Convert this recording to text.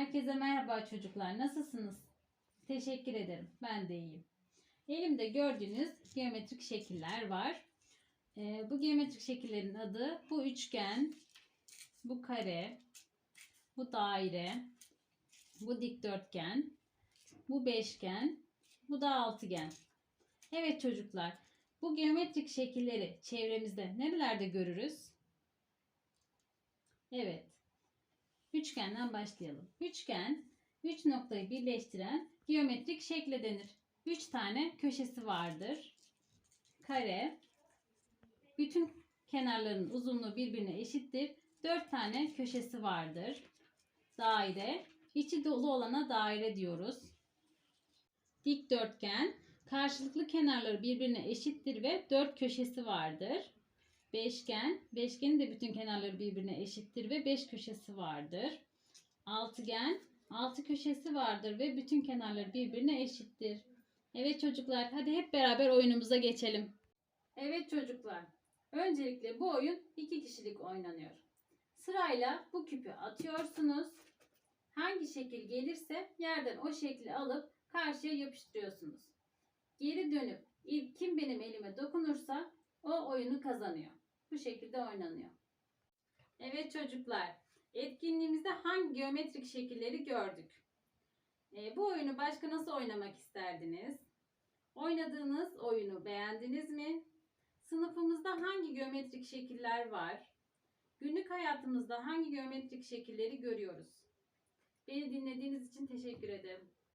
Herkese merhaba çocuklar. Nasılsınız? Teşekkür ederim. Ben de iyiyim. Elimde gördüğünüz geometrik şekiller var. Ee, bu geometrik şekillerin adı bu üçgen, bu kare, bu daire, bu dikdörtgen, bu beşgen, bu da altıgen. Evet çocuklar, bu geometrik şekilleri çevremizde nerelerde görürüz? Evet. Üçgenden başlayalım. Üçgen, üç noktayı birleştiren geometrik şekle denir. Üç tane köşesi vardır. Kare, bütün kenarların uzunluğu birbirine eşittir. Dört tane köşesi vardır. Daire, içi dolu olana daire diyoruz. Dikdörtgen, karşılıklı kenarları birbirine eşittir ve dört köşesi vardır. Beşgen, beşgenin de bütün kenarları birbirine eşittir ve beş köşesi vardır. Altıgen, altı köşesi vardır ve bütün kenarları birbirine eşittir. Evet çocuklar, hadi hep beraber oyunumuza geçelim. Evet çocuklar, öncelikle bu oyun iki kişilik oynanıyor. Sırayla bu küpü atıyorsunuz. Hangi şekil gelirse yerden o şekli alıp karşıya yapıştırıyorsunuz. Geri dönüp ilk kim benim elime dokunursa o oyunu kazanıyor. Bu şekilde oynanıyor. Evet çocuklar, etkinliğimizde hangi geometrik şekilleri gördük? E, bu oyunu başka nasıl oynamak isterdiniz? Oynadığınız oyunu beğendiniz mi? Sınıfımızda hangi geometrik şekiller var? Günlük hayatımızda hangi geometrik şekilleri görüyoruz? Beni dinlediğiniz için teşekkür ederim.